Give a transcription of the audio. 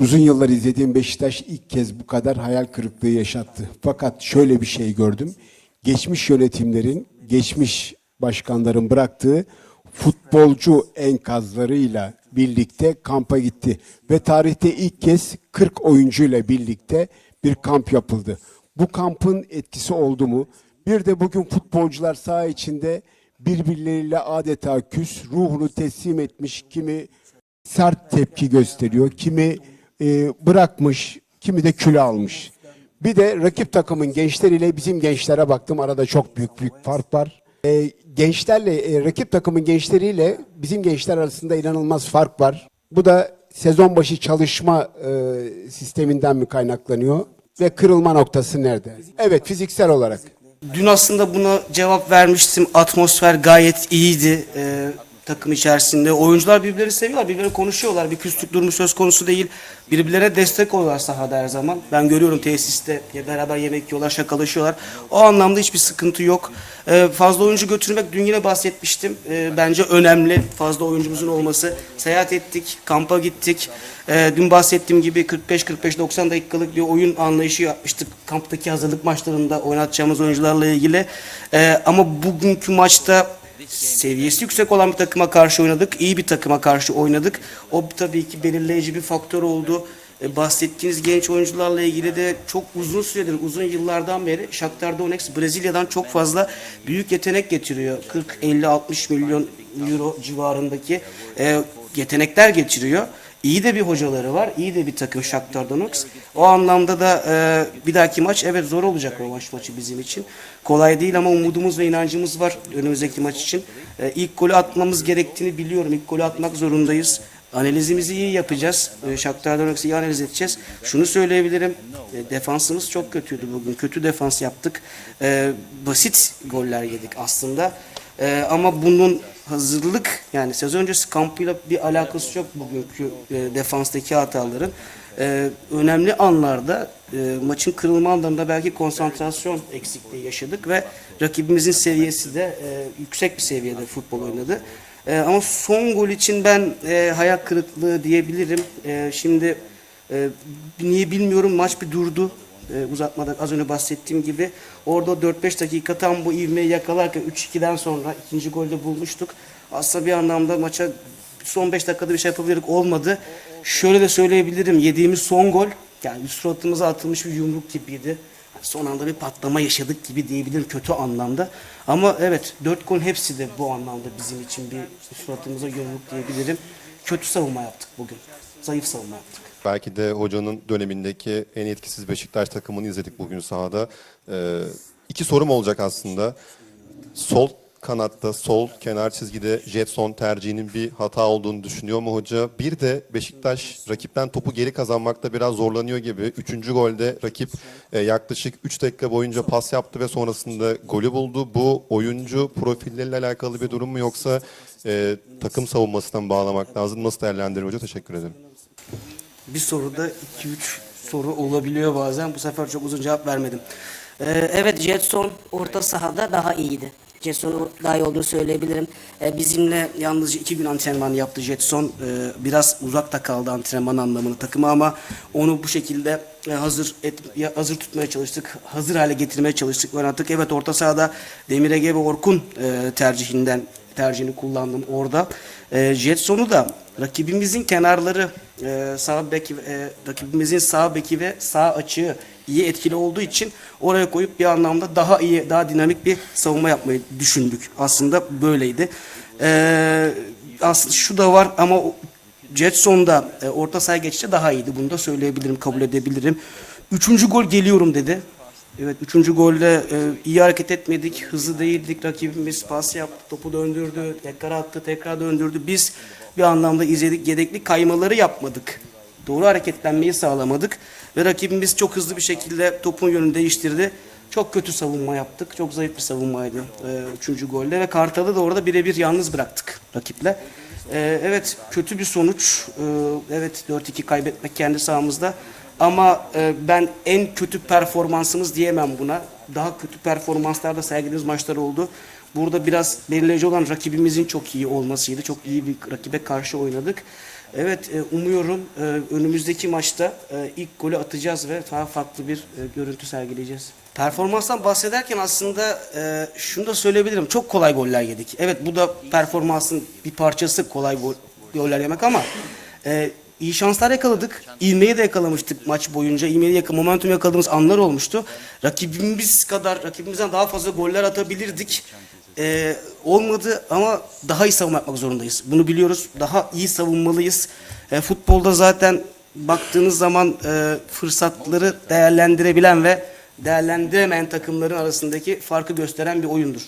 Uzun yıllar izlediğim Beşiktaş ilk kez bu kadar hayal kırıklığı yaşattı. Fakat şöyle bir şey gördüm. Geçmiş yönetimlerin, geçmiş başkanların bıraktığı futbolcu enkazlarıyla birlikte kampa gitti. Ve tarihte ilk kez 40 oyuncuyla birlikte bir kamp yapıldı. Bu kampın etkisi oldu mu? Bir de bugün futbolcular saha içinde birbirleriyle adeta küs, ruhunu teslim etmiş, kimi sert tepki gösteriyor. Kimi e, bırakmış, kimi de küle almış. Bir de rakip takımın gençleriyle bizim gençlere baktım. Arada çok büyük büyük fark var. E, gençlerle, e, rakip takımın gençleriyle bizim gençler arasında inanılmaz fark var. Bu da sezon başı çalışma sisteminden mi kaynaklanıyor? Ve kırılma noktası nerede? Evet fiziksel olarak. Dün aslında buna cevap vermiştim. Atmosfer gayet iyiydi takım içerisinde. Oyuncular birbirlerini seviyorlar, birbirleri konuşuyorlar. Bir küslük durumu söz konusu değil. Birbirlerine destek oluyorlar sahada her zaman. Ben görüyorum tesiste ya beraber yemek yiyorlar, şakalaşıyorlar. O anlamda hiçbir sıkıntı yok. E, fazla oyuncu götürmek dün yine bahsetmiştim. E, bence önemli fazla oyuncumuzun olması. Seyahat ettik, kampa gittik. E, dün bahsettiğim gibi 45-45-90 dakikalık bir oyun anlayışı yapmıştık. Kamptaki hazırlık maçlarında oynatacağımız oyuncularla ilgili. E, ama bugünkü maçta seviyesi yüksek olan bir takıma karşı oynadık. İyi bir takıma karşı oynadık. O tabii ki belirleyici bir faktör oldu. E, bahsettiğiniz genç oyuncularla ilgili de çok uzun süredir, uzun yıllardan beri Shakhtar Donetsk Brezilya'dan çok fazla büyük yetenek getiriyor. 40, 50, 60 milyon euro civarındaki e, yetenekler getiriyor. İyi de bir hocaları var. iyi de bir takım Shakhtar Donetsk. O anlamda da e, bir dahaki maç evet zor olacak o maç maçı bizim için. Kolay değil ama umudumuz ve inancımız var önümüzdeki maç için. E, ilk golü atmamız gerektiğini biliyorum. İlk golü atmak zorundayız. Analizimizi iyi yapacağız. E, Shakhtar Donetsk'i iyi analiz edeceğiz. Şunu söyleyebilirim. E, defansımız çok kötüydü bugün. Kötü defans yaptık. E, basit goller yedik aslında. E, ama bunun hazırlık yani sezon öncesi kampıyla bir alakası yok bugünkü e, defanstaki hataların. E, önemli anlarda e, maçın kırılma anlarında belki konsantrasyon eksikliği yaşadık ve rakibimizin seviyesi de e, yüksek bir seviyede futbol oynadı. E, ama son gol için ben e, hayal kırıklığı diyebilirim. E, şimdi e, niye bilmiyorum maç bir durdu e, uzatmada az önce bahsettiğim gibi orada 4-5 dakika tam bu ivmeyi yakalarken 3-2'den sonra ikinci golde bulmuştuk. Aslında bir anlamda maça son 5 dakikada bir şey yapabilirdik olmadı. Şöyle de söyleyebilirim yediğimiz son gol yani suratımıza atılmış bir yumruk gibiydi. Son anda bir patlama yaşadık gibi diyebilirim kötü anlamda. Ama evet 4 gol hepsi de bu anlamda bizim için bir suratımıza yumruk diyebilirim. Kötü savunma yaptık bugün. Zayıf savunma yaptık. Belki de hocanın dönemindeki en etkisiz Beşiktaş takımını izledik bugün sahada. Ee, iki sorum olacak aslında. Sol kanatta, sol kenar çizgide Jetson tercihinin bir hata olduğunu düşünüyor mu hoca? Bir de Beşiktaş rakipten topu geri kazanmakta biraz zorlanıyor gibi. Üçüncü golde rakip e, yaklaşık 3 dakika boyunca pas yaptı ve sonrasında golü buldu. Bu oyuncu profilleriyle alakalı bir durum mu yoksa e, takım savunmasından bağlamak lazım? Nasıl değerlendirir hoca? Teşekkür ederim. Bir soruda 2-3 soru olabiliyor bazen. Bu sefer çok uzun cevap vermedim. Ee, evet Jetson orta sahada daha iyiydi. Jetson'u daha iyi olduğunu söyleyebilirim. Ee, bizimle yalnızca iki gün antrenman yaptı Jetson. Ee, biraz uzakta kaldı antrenman anlamında takıma ama onu bu şekilde e, hazır et, hazır tutmaya çalıştık. Hazır hale getirmeye çalıştık. Oynattık. Evet orta sahada Demir Ege ve Orkun e, tercihinden tercihini kullandım orada. E, Jetson'u da rakibimizin kenarları e, sağ beki e, rakibimizin sağ beki ve sağ açığı iyi etkili olduğu için oraya koyup bir anlamda daha iyi, daha dinamik bir savunma yapmayı düşündük. Aslında böyleydi. E, aslında şu da var ama Jetson'da e, orta sahaya geçişte daha iyiydi. Bunu da söyleyebilirim, kabul edebilirim. Üçüncü gol geliyorum dedi. Evet üçüncü golde e, iyi hareket etmedik, hızlı değildik. Rakibimiz pas yaptı, topu döndürdü, tekrar attı, tekrar döndürdü. Biz bir anlamda izledik, yedekli kaymaları yapmadık. Doğru hareketlenmeyi sağlamadık. Ve rakibimiz çok hızlı bir şekilde topun yönünü değiştirdi. Çok kötü savunma yaptık. Çok zayıf bir savunmaydı e, üçüncü golde. Ve Kartal'ı da orada birebir yalnız bıraktık rakiple. E, evet kötü bir sonuç. E, evet 4-2 kaybetmek kendi sahamızda. Ama e, ben en kötü performansımız diyemem buna. Daha kötü performanslarda sergilediğimiz maçlar oldu. Burada biraz belirleyici olan rakibimizin çok iyi olmasıydı. Çok iyi bir rakibe karşı oynadık. Evet e, umuyorum e, önümüzdeki maçta e, ilk golü atacağız ve daha farklı bir e, görüntü sergileyeceğiz. Performanstan bahsederken aslında e, şunu da söyleyebilirim. Çok kolay goller yedik. Evet bu da performansın bir parçası kolay gol, goller yemek ama e, iyi şanslar yakaladık. İlmeği de yakalamıştık maç boyunca. İlmeği yakın momentum yakaladığımız anlar olmuştu. Rakibimiz kadar, rakibimizden daha fazla goller atabilirdik. Ee, olmadı ama daha iyi savunma yapmak zorundayız. Bunu biliyoruz. Daha iyi savunmalıyız. Ee, futbolda zaten baktığınız zaman e, fırsatları değerlendirebilen ve değerlendiremeyen takımların arasındaki farkı gösteren bir oyundur.